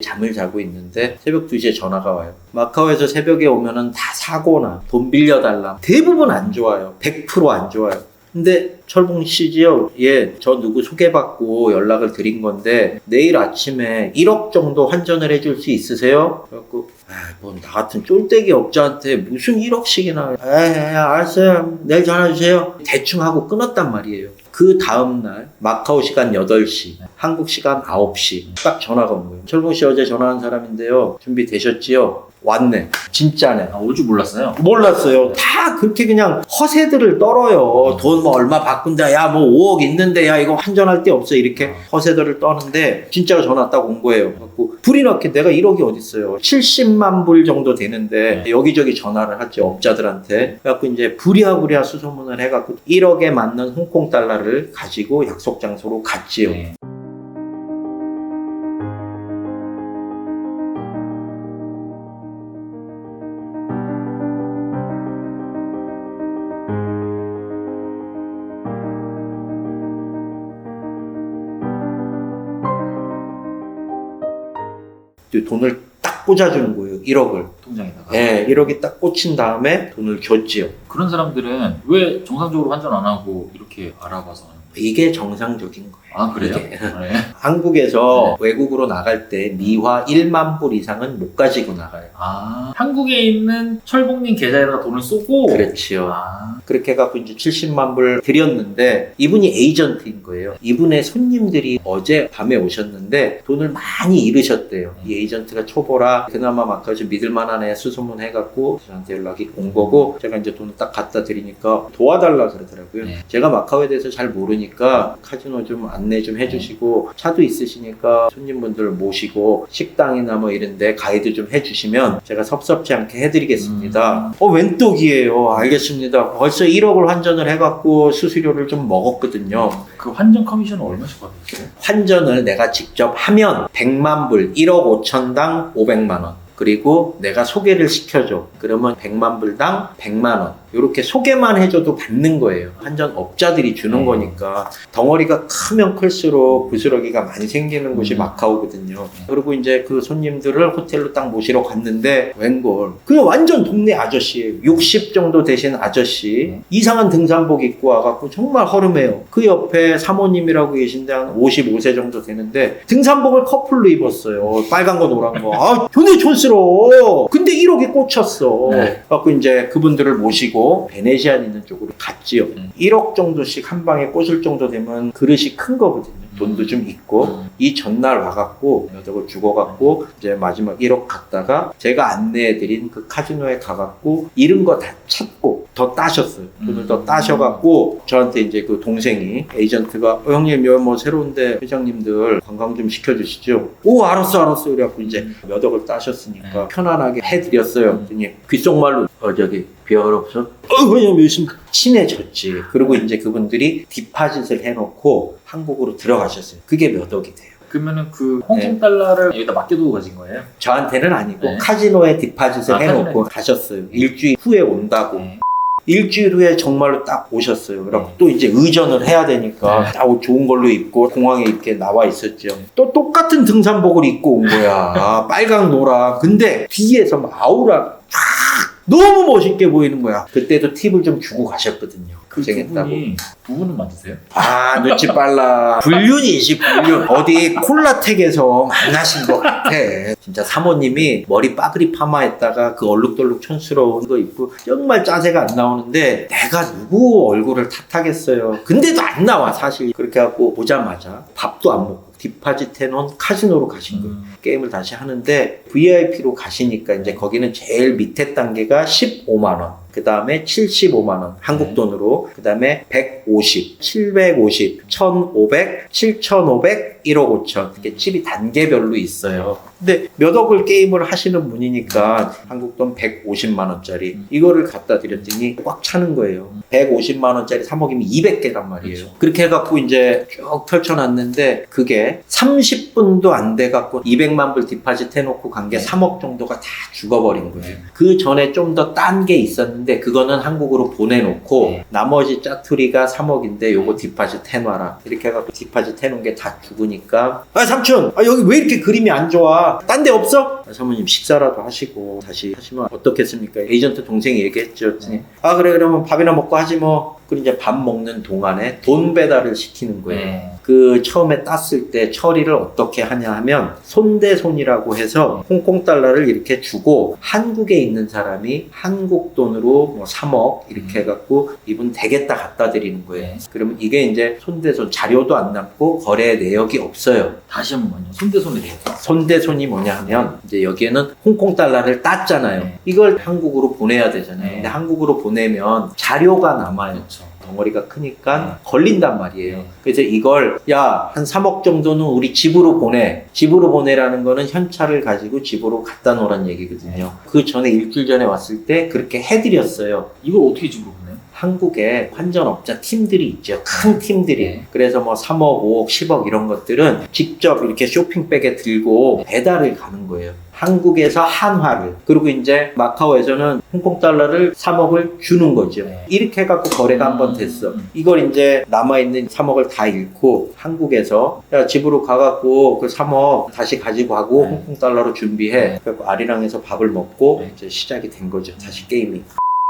잠을 자고 있는데 새벽 2시에 전화가 와요. 마카오에서 새벽에 오면은 다 사고나 돈 빌려달라. 대부분 안 좋아요. 100%안 좋아요. 근데 철봉 씨지요. 예, 저 누구 소개받고 연락을 드린 건데 내일 아침에 1억 정도 환전을 해줄 수 있으세요? 그래갖고 아, 뭐나 같은 쫄대기 업자한테 무슨 1억씩이나 에 알았어요. 내일 전화 주세요. 대충 하고 끊었단 말이에요. 그 다음날 마카오 시간 8시, 한국 시간 9시 딱 전화가 온 거예요. 철봉 씨 어제 전화한 사람인데요. 준비되셨지요? 왔네. 진짜네. 아, 올 줄 몰랐어요. 몰랐어요. 다 그렇게 그냥 허세들을 떨어요. 돈 뭐 얼마 바꾼다. 야, 뭐 5억 있는데, 야, 이거 환전할 데 없어. 이렇게 허세들을 떠는데, 진짜로 전화 딱 온 거예요. 그래갖고, 불이 나게 내가 1억이 어딨어요. 70만 불 정도 되는데, 여기저기 전화를 하지, 업자들한테. 그래갖고 이제 부랴부랴 수소문을 해갖고, 1억에 맞는 홍콩 달러를 가지고 약속 장소로 갔지요. 네. 또 돈을 딱 꽂아주는 거예요. 1억을. 통장에다가. 예, 1억이 딱 꽂힌 다음에 돈을 줬지요. 그런 사람들은 왜 정상적으로 환전 안 하고 이렇게 알아봐서 하는 거예요? 이게 정상적인 거예요. 아, 그래요? 이게. 네. 한국에서 외국으로 나갈 때 미화 1만 불 이상은 못 가지고 나가요. 아, 한국에 있는 철봉님 계좌에다가 돈을 쏘고. 그렇지요. 아, 그렇게 해갖고 이제 70만 불 드렸는데 이분이 에이전트인 거예요. 이분의 손님들이 어제 밤에 오셨는데 돈을 많이 잃으셨대요. 이 에이전트가 초보라 그나마 마카오 좀 믿을만하네 수소문 해갖고 저한테 연락이 온 거고 제가 이제 돈을 딱 갖다 드리니까 도와달라 그러더라고요. 네. 제가 마카오에 대해서 잘 모르니까 카지노 좀 안내 좀 해주시고 차도 있으시니까 손님분들 모시고 식당이나 뭐 이런데 가이드 좀 해주시면 제가 섭섭지 않게 해드리겠습니다. 어, 웬 떡이에요. 알겠습니다. 벌써 1억을 환전을 해갖고 수수료를 좀 먹었거든요. 그 환전 커미션은 얼마씩 받으세요? 환전을 내가 직접 하면 100만 불, 1억 5천당 500만 원. 그리고 내가 소개를 시켜줘. 그러면 100만 불당 100만 원. 이렇게 소개만 해줘도 받는 거예요. 환전 업자들이 주는 음. 거니까 덩어리가 크면 클수록 부스러기가 많이 생기는 곳이 음. 마카오거든요. 그리고 이제 그 손님들을 호텔로 딱 모시러 갔는데 웬걸 그냥 완전 동네 아저씨예요. 60 정도 되신 아저씨 음. 이상한 등산복 입고 와갖고 정말 허름해요. 그 옆에 사모님이라고 계신데 한 55세 정도 되는데 등산복을 커플로 입었어요. 빨간 거 노란 거. 아 존내 촌스러워. 근데 1억이 꽂혔어. 네. 그래갖고 이제 그분들을 모시고 베네시안 있는 쪽으로 갔지요. 음. 1억 정도씩 한 방에 꽂을 정도 되면 그릇이 큰 거거든요. 돈도 좀 있고 음. 이 전날 와갖고 여덕을 주고갖고 이제 마지막 1억 갔다가 제가 안내해드린 그 카지노에 가갖고 잃은 거 다 찾고 더 따셨어요. 돈을 더 음. 따셔갖고 저한테 이제 그 동생이 에이전트가 어, 형님 여기 뭐 새로운데 회장님들 관광 좀 시켜주시죠. 오 알았어 알았어 그래갖고 이제 몇 억을 따셨으니까 네. 편안하게 해드렸어요. 음. 그랬더니 귓속말로 어 저기 비열 없어? 어 왜냐면 요즘 친해졌지. 그리고 이제 그분들이 디파짓을 해놓고 한국으로 들어가셨어요. 그게 몇 억이 돼요. 그러면은 그 홍콩 달러를 여기다 맡겨두고 가신 거예요? 저한테는 아니고 네. 카지노에 디파짓을 아, 해놓고 카지노에. 가셨어요. 일주일 후에 온다고. 네. 일주일 후에 정말로 딱 오셨어요. 그래고 네. 또 이제 의전을 해야 되니까 네. 딱옷 좋은 걸로 입고 공항에 이렇게 나와 있었죠. 또 똑같은 등산복을 입고 온 거야. 빨강 노랑. 근데 뒤에서 막 아우라 쫙 너무 멋있게 보이는 거야. 그때도 팁을 좀 주고 가셨거든요. 그 두 고생했다고. 분이 두 분은 맞으세요? 아, 눈치 빨라. 불륜이지, 불륜. 어디 콜라텍에서 만나신 것 같아. 진짜 사모님이 머리 빠그리 파마했다가 그 얼룩덜룩 촌스러운 거 입고 정말 짜세가 안 나오는데 내가 누구 얼굴을 탓하겠어요. 근데도 안 나와, 사실. 그렇게 하고 보자마자 밥도 안 먹고 디파짓 해놓은 카지노로 가신 거예요. 음. 게임을 다시 하는데 VIP로 가시니까 이제 거기는 제일 밑에 단계가 15만 원. 그 다음에 75만 원 한국 네. 돈으로 그 다음에 150, 750, 1,500, 7,500, 1억 5천 이렇게 칩이 단계별로 있어요. 근데 몇 억을 게임을 하시는 분이니까 한국 돈 150만 원짜리 음. 이거를 갖다 드렸더니 꽉 차는 거예요. 150만 원짜리 3억이면 200개란 말이에요. 그렇죠. 그렇게 해갖고 이제 쭉 펼쳐놨는데 그게 30분도 안 돼갖고 200만 불 디파짓 해놓고 간 게 3억 정도가 다 죽어버린 거예요. 네. 그 전에 좀 더 딴게 있었는데 있었는데 그거는 한국으로 보내놓고 네. 나머지 짜투리가 3억인데 요거 디파짓 해놔라 이렇게 해갖고 디파짓 해놓은 게 다 죽으니까 아 삼촌 아 여기 왜 이렇게 그림이 안 좋아 딴 데 없어? 아, 사모님 식사라도 하시고 다시 하시면 어떻겠습니까 에이전트 동생이 얘기했죠 네. 아 그래 그러면 밥이나 먹고 하지 뭐 그리고 이제 밥 먹는 동안에 돈 배달을 시키는 거예요 네. 그 처음에 땄을 때 처리를 어떻게 하냐 하면 손대손이라고 해서 홍콩 달러를 이렇게 주고 한국에 있는 사람이 한국 돈으로 뭐 3억 이렇게 해갖고 이분 되겠다 갖다 드리는 거예요. 네. 그러면 이게 이제 손대손 자료도 안 남고 거래 내역이 없어요. 다시 한 번만요. 손대손에 대해서. 손대손이 뭐냐 하면 이제 여기에는 홍콩 달러를 땄잖아요. 네. 이걸 한국으로 보내야 되잖아요. 네. 근데 한국으로 보내면 자료가 남아요. 그렇죠. 덩어리가 크니까 네. 걸린단 말이에요. 네. 그래서 이걸 야 한 3억 정도는 우리 집으로 보내. 집으로 보내라는 거는 현찰을 가지고 집으로 갖다 놓으란 얘기거든요. 네. 그 전에 일주일 전에 왔을 때 그렇게 해드렸어요. 이걸 어떻게 집으로 보내요? 한국에 환전업자 팀들이 있죠. 큰 팀들이. 네. 그래서 뭐 3억, 5억, 10억 이런 것들은 직접 이렇게 쇼핑백에 들고 배달을 가는 거예요. 한국에서 한화를. 그리고 이제 마카오에서는 홍콩 달러를 3억을 주는 거죠. 네. 이렇게 해갖고 거래가 한번 됐어. 음. 이걸 이제 남아있는 3억을 다 잃고 한국에서 야, 집으로 가갖고 그 3억 다시 가지고 가고 네. 홍콩 달러로 준비해. 네. 그래갖고 아리랑에서 밥을 먹고 네. 이제 시작이 된 거죠. 다시 게임이.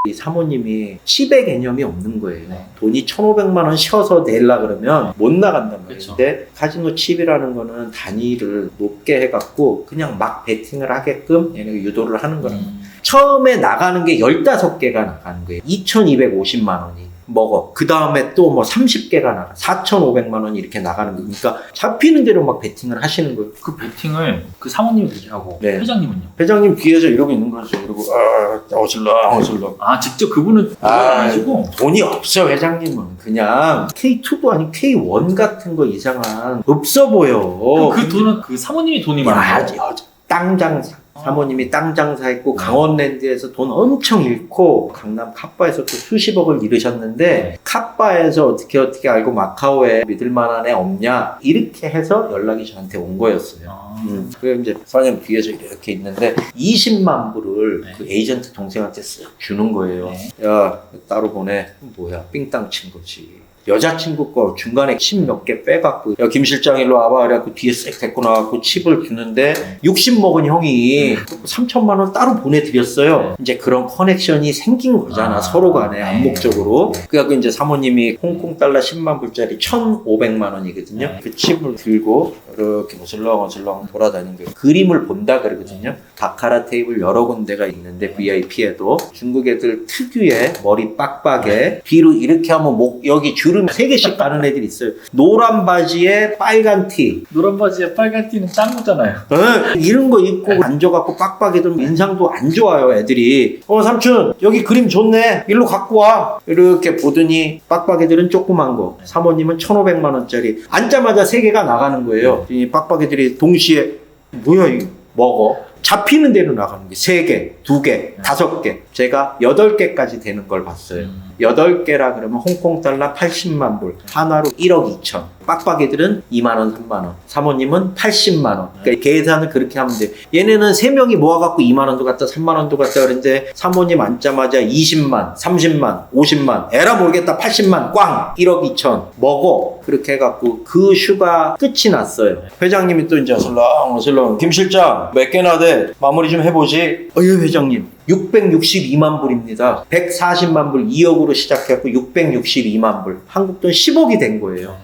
이 사모님이 칩의 개념이 없는 거예요. 네. 돈이 1,500만 원 쉬어서 내려 그러면 못 나간단 말이에요. 그쵸. 근데 카지노 칩이라는 거는 단위를 높게 해갖고 그냥 막 베팅을 하게끔 얘네가 유도를 하는 거란 음. 처음에 나가는 게 15개가 나가는 거예요. 2,250만 원이 먹어. 그 다음에 또 뭐 30개가 나가. 4,500만 원이 이렇게 나가는 거예요. 그러니까 잡히는 대로 막 베팅을 하시는 거예요. 그 베팅을 그 사모님이 그렇게 하고 네. 회장님은요? 회장님 뒤에서 이러고 있는 거죠. 이러고 아, 어슬렁 어슬렁. 아 직접 그분은 아, 아, 아니시고 돈이 없어 회장님은 그냥 K2도 아닌 K1 같은 거 이상한 없어 보여. 그 돈은 그 사모님이 돈이 야, 많아요. 여- 땅 장사. 사모님이 땅 장사했고 강원랜드에서 돈 엄청 잃고 강남 카바에서 또 수십억을 잃으셨는데 네. 카바에서 어떻게 어떻게 알고 마카오에 믿을 만한 애 없냐 이렇게 해서 연락이 저한테 온 거였어요. 아, 음. 그래서 이제 사장님 뒤에서 이렇게 있는데 20만 불을 네. 그 에이전트 동생한테 쓱 주는 거예요. 네. 야 따로 보내. 뭐야 삥땅 친 거지. 여자친구 거 중간에 칩 몇 개 빼갖고 야 김 실장 일로 와봐 그래갖고 뒤에 쓱 데리고 나갖고 칩을 주는데 네. 60 먹은 형이 3천만 원 따로 보내드렸어요 네. 이제 그런 커넥션이 생긴 거잖아 아, 서로 간에 네. 암묵적으로 네. 그래갖고 이제 사모님이 홍콩 달러 10만 불짜리 1,500만 원이거든요 네. 그 칩을 들고 이렇게 어슬렁어슬렁 돌아다니는 거예요 그림을 본다 그러거든요 바카라 테이블 여러 군데가 있는데 VIP에도 중국 애들 특유의 머리 빡빡에 뒤로 이렇게 하면 목 여기 주름 세 개씩 가는 애들이 있어요. 노란 바지에 빨간 티. 노란 바지에 빨간 띠는 딴 거잖아요. 어, 이런 거 입고 앉아갖고 빡빡이들 인상도 안 좋아요 애들이. 어 삼촌 여기 그림 좋네. 일로 갖고 와. 이렇게 보더니 빡빡이들은 조그만 거. 사모님은 1500만 원짜리. 앉자마자 세 개가 나가는 거예요. 이 빡빡이들이 동시에 뭐야 이 먹어 잡히는 대로 나가는 게 세 개, 두 개, 다섯 개 제가 여덟 개까지 되는 걸 봤어요 음. 여덟 개라 그러면 홍콩 달러 80만 불, 하나로 1억 2천. 빡빡이들은 2만 원, 3만 원. 사모님은 80만 원. 그러니까 계산을 그렇게 하면 돼. 얘네는 세 명이 모아 갖고 2만 원도 갖다, 3만 원도 갖다 그랬는데 사모님 앉자마자 20만, 30만, 50만. 에라 모르겠다. 80만 꽝. 1억 2천. 먹어. 그렇게 해 갖고 그 슈가 끝이 났어요. 회장님이 또 이제 어슬렁 김 실장 몇 개나 돼? 마무리 좀 해보지. 어유 회장님 662만 불입니다. 140만 불 2억으로 시작해갖고 662만 불. 한국 돈 10억이 된 거예요.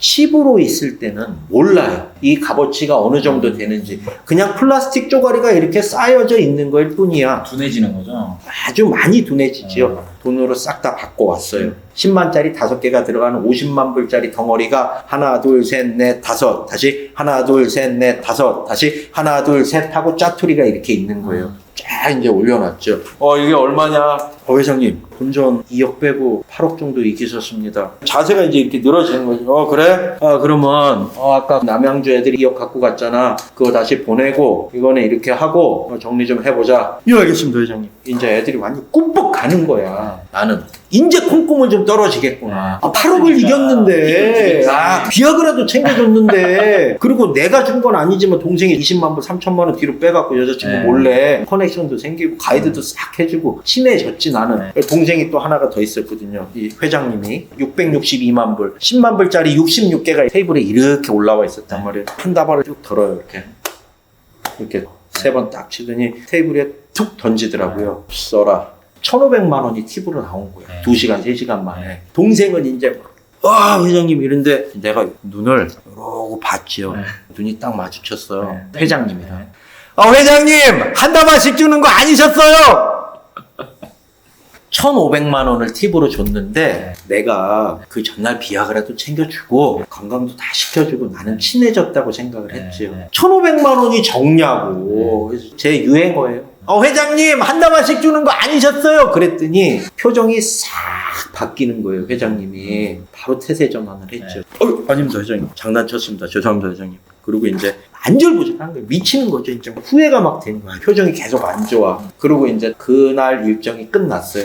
칩으로 있을 때는 몰라요. 이 값어치가 어느 정도 되는지. 그냥 플라스틱 쪼가리가 이렇게 쌓여져 있는 거일 뿐이야. 둔해지는 거죠. 아주 많이 둔해지죠. 음. 돈으로 싹 다 바꿔 왔어요. 10만짜리 다섯 개가 들어가는 50만 불짜리 덩어리가 하나, 둘, 셋, 넷, 다섯. 다시 하나, 둘, 셋, 넷, 다섯. 다시 하나, 둘, 셋 하고 짜투리가 이렇게 있는 거예요. 쫙 이제 올려놨죠. 어, 이게 얼마냐? 어, 회장님, 본전 2억 빼고 8억 정도 이기셨습니다. 자세가 이제 이렇게 늘어지는 거죠. 어, 그래? 아, 그러면, 어, 아까 남양주 애들이 2억 갖고 갔잖아. 그거 다시 보내고, 이거는 이렇게 하고, 어, 정리 좀 해보자. 예, 알겠습니다, 회장님. 이제 애들이 완전 꿈 뻑 아는 거야. 나는 이제 콩고물 좀 떨어지겠구나. 아, 8억을 맞습니다. 이겼는데. 아, 비아그라도 챙겨줬는데, 그리고 내가 준 건 아니지만 동생이 20만 불, 3천만 원 뒤로 빼갖고 여자친구 네. 몰래 커넥션도 생기고 가이드도 싹 해주고 친해졌지 나는. 동생이 또 하나가 더 있었거든요. 이 회장님이 662만 불, 10만 불짜리 66개가 테이블에 이렇게 올라와 있었단 말이에요. 한 다발을 쭉 덜어요 이렇게. 이렇게 세 번 딱 치더니 테이블에 툭 던지더라고요. 써라. 1,500만 원이 팁으로 나온 거야. 네. 2시간, 3시간 만에. 동생은 이제 와 회장님 이런데 내가 눈을 이러고 봤지요. 네. 눈이 딱 마주쳤어요. 네. 회장님이랑. 네. 아 회장님 한 다발씩 주는 거 아니셨어요? 1,500만 원을 팁으로 줬는데 내가 그 전날 비아그라도 챙겨주고 건강도 다 시켜주고 나는 친해졌다고 생각을 네, 했지요. 네. 1,500만 원이 적냐고. 그래서 제 유행어예요. 어, 회장님 한 다발씩 주는 거 아니셨어요? 그랬더니 표정이 싹 바뀌는 거예요. 회장님이 바로 태세 전환을 했죠. 어, 아닙니다 회장님. 장난쳤습니다. 죄송합니다 회장님. 그리고 이제 안절부절한 거예요. 미치는 거죠. 이제 후회가 막 되는 거야. 표정이 계속 안 좋아. 그리고 이제 그날 일정이 끝났어요.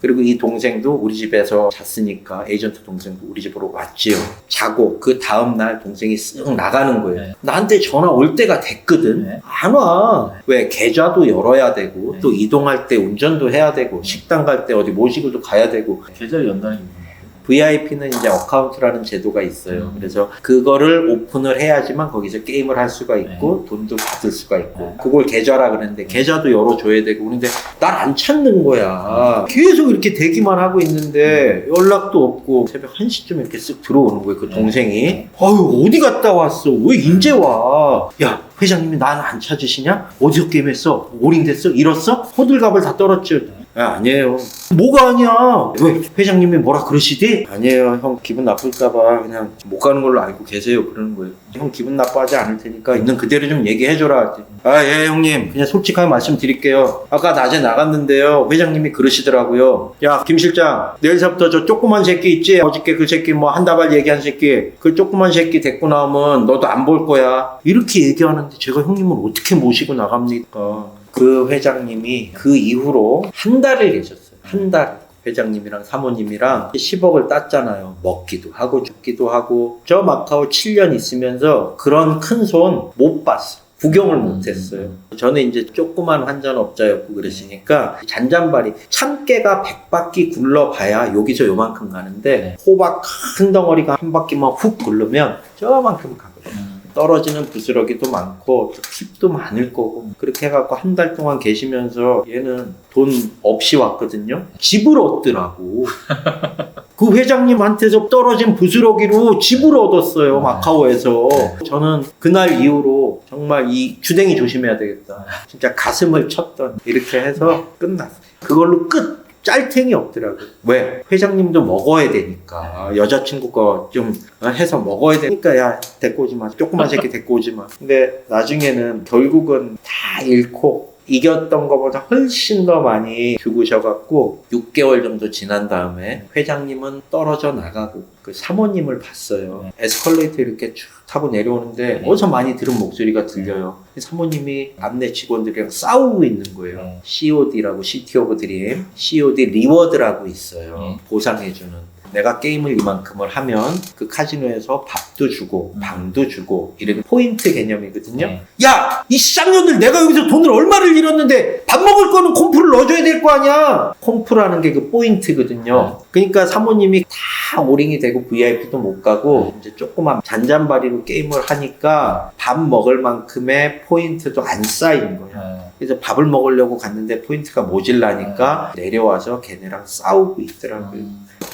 그리고 이 동생도 우리 집에서 잤으니까 에이전트 동생도 우리 집으로 왔지요. 자고 그 다음 날 동생이 쓱 나가는 거예요. 네. 나한테 전화 올 때가 됐거든. 네. 안 와. 왜 계좌도 열어야 되고 네. 또 이동할 때 운전도 해야 되고 식당 갈 때 어디 모시고도 가야 되고 무슨 말이에요? VIP는 이제 어카운트라는 제도가 있어요. 음. 그래서 그거를 오픈을 해야지만 거기서 게임을 할 수가 있고 돈도 받을 수가 있고 네. 그걸 계좌라 그러는데 계좌도 열어줘야 되고 그런데 날 안 찾는 거야. 계속 이렇게 대기만 하고 있는데 연락도 없고 새벽 1시쯤 이렇게 쓱 들어오는 거예요. 그 동생이. 아유 어디 갔다 왔어? 왜 이제 와? 야 회장님이 나는 안 찾으시냐? 어디서 게임했어? 오링됐어? 잃었어? 호들갑을 다 떨었죠. 야, 아니에요. 뭐가 아니야? 왜 회장님이 뭐라 그러시디? 아니에요. 형 기분 나쁠까봐 그냥 못 가는 걸로 알고 계세요. 그러는 거예요. 형 기분 나빠하지 않을 테니까 있는 그대로 좀 얘기해줘라. 아, 예, 형님. 그냥 솔직하게 말씀드릴게요. 아까 낮에 나갔는데요. 회장님이 그러시더라고요. 야, 김 실장. 내일서부터 저 조그만 새끼 있지? 어저께 그 새끼 뭐 한 다발 얘기한 새끼. 그 조그만 새끼 데리고 나오면 너도 안 볼 거야. 이렇게 얘기하는데 제가 형님을 어떻게 모시고 나갑니까? 그 회장님이 그 이후로 한 달을 계셨어요. 한 달. 회장님이랑 사모님이랑 10억을 땄잖아요. 먹기도 하고 죽기도 하고. 저 마카오 7년 있으면서 그런 큰 손 못 봤어. 구경을 못 했어요. 저는 이제 조그만 환전업자였고 그러시니까 잔잔바리 참깨가 100바퀴 굴러봐야 여기서 요만큼 가는데 네. 호박 큰 덩어리가 한 바퀴만 훅 굴르면 저만큼 가거든요. 음. 떨어지는 부스러기도 많고 또 팁도 많을 거고. 그렇게 해갖고 한 달 동안 계시면서 얘는 돈 없이 왔거든요. 집을 얻더라고. 그 회장님한테서 떨어진 부스러기로 집을 얻었어요 네. 마카오에서. 네. 저는 그날 이후로 정말 이 주댕이 조심해야 되겠다. 진짜 가슴을 쳤던 이렇게 해서 끝났어요. 그걸로 끝 짤탱이 없더라고요. 왜? 회장님도 먹어야 되니까. 여자친구가 좀 해서 먹어야 되니까, 야, 데리고 오지 마. 조그만 새끼 데리고 오지 마. 근데 나중에는 결국은 다 잃고, 이겼던 것보다 훨씬 더 많이 죽으셔갖고, 6개월 정도 지난 다음에 회장님은 떨어져 나가고, 그 사모님을 봤어요. 에스컬레이터 이렇게 쭉 타고 내려오는데, 네. 어디서 많이 들은 목소리가 들려요. 사모님이 안내 직원들이랑 싸우고 있는 거예요. 네. COD라고 시티 오브 드림, COD 리워드라고 있어요. 네. 보상해주는. 내가 게임을 이만큼을 하면 그 카지노에서 밥도 주고 음. 방도 주고 이런 포인트 개념이거든요. 네. 야, 이 쌍년들 내가 여기서 돈을 얼마를 잃었는데 밥 먹을 거는 콤프를 넣어줘야 될 거 아니야. 콤프라는 게 그 포인트거든요. 그러니까 사모님이 다 오링이 되고 VIP도 못 가고 이제 조그만 잔잔바리로 게임을 하니까 밥 먹을 만큼의 포인트도 안 쌓인 거야. 네. 그래서 밥을 먹으려고 갔는데 포인트가 모질라니까 내려와서 걔네랑 싸우고 있더라고요.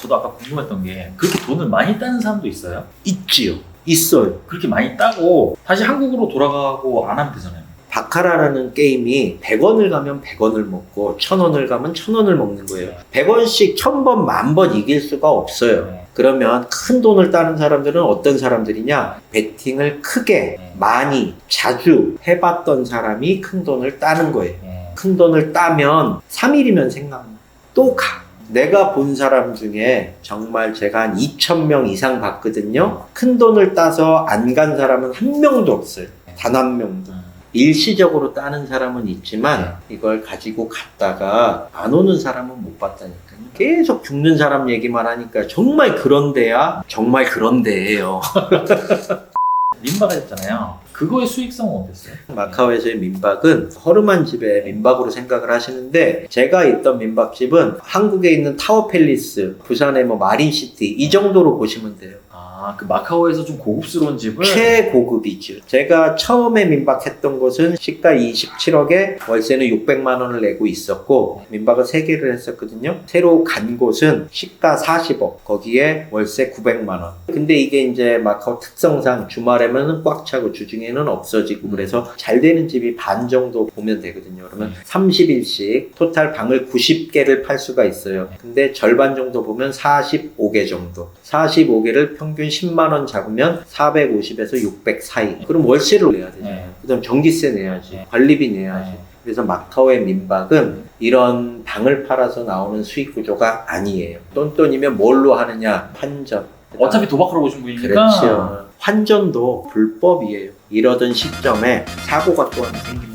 음, 저도 아까 궁금했던 게 그렇게 돈을 많이 따는 사람도 있어요? 있지요. 있어요. 그렇게 많이 따고 다시 한국으로 돌아가고 안 하면 되잖아요. 바카라라는 게임이 100원을 가면 100원을 먹고 1000원을 가면 1000원을 먹는 거예요. 100원씩 1000번, 만번 이길 수가 없어요. 네. 그러면 큰 돈을 따는 사람들은 어떤 사람들이냐? 베팅을 크게, 네. 많이, 자주 해봤던 사람이 큰 돈을 따는 거예요. 네. 큰 돈을 따면 3일이면 생각나. 또 가. 내가 본 사람 중에 정말 제가 한 2,000명 이상 봤거든요. 큰 돈을 따서 안 간 사람은 한 명도 없어요. 단 한 명도. 음. 일시적으로 따는 사람은 있지만 이걸 가지고 갔다가 안 오는 사람은 못 봤다니까요. 계속 죽는 사람 얘기만 하니까 정말 그런데야 정말 그런데예요. 민박 했잖아요. 그거의 수익성은 어땠어요? 마카오에서의 민박은 허름한 집의 민박으로 생각을 하시는데 제가 있던 민박집은 한국에 있는 타워 팰리스, 부산의 뭐 마린시티 이 정도로 보시면 돼요. 아, 그 마카오에서 좀 고급스러운 집을 최고급이죠. 제가 처음에 민박했던 곳은 시가 27억에 월세는 600만 원을 내고 있었고 민박을 3개를 했었거든요. 새로 간 곳은 시가 40억, 거기에 월세 900만 원. 근데 이게 이제 마카오 특성상 주말에는 꽉 차고 주중에는 없어지고 그래서 잘 되는 집이 반 정도 보면 되거든요. 그러면 음. 30일씩 토탈 방을 90개를 팔 수가 있어요. 근데 절반 정도 보면 45개 정도. 45개를 평균 10만 원 잡으면 450에서 600 사이. 그럼 월세를 내야 되잖아요. 네. 그 다음 전기세 내야지. 네. 관리비 내야지. 네. 그래서 마카오의 민박은 이런 방을 팔아서 나오는 수익 구조가 아니에요. 똔똔이면 뭘로 하느냐? 환전. 어차피 도박하러 오신 분이니까 그렇죠. 환전도 불법이에요. 이러던 시점에 사고가 또 하나 생깁니다.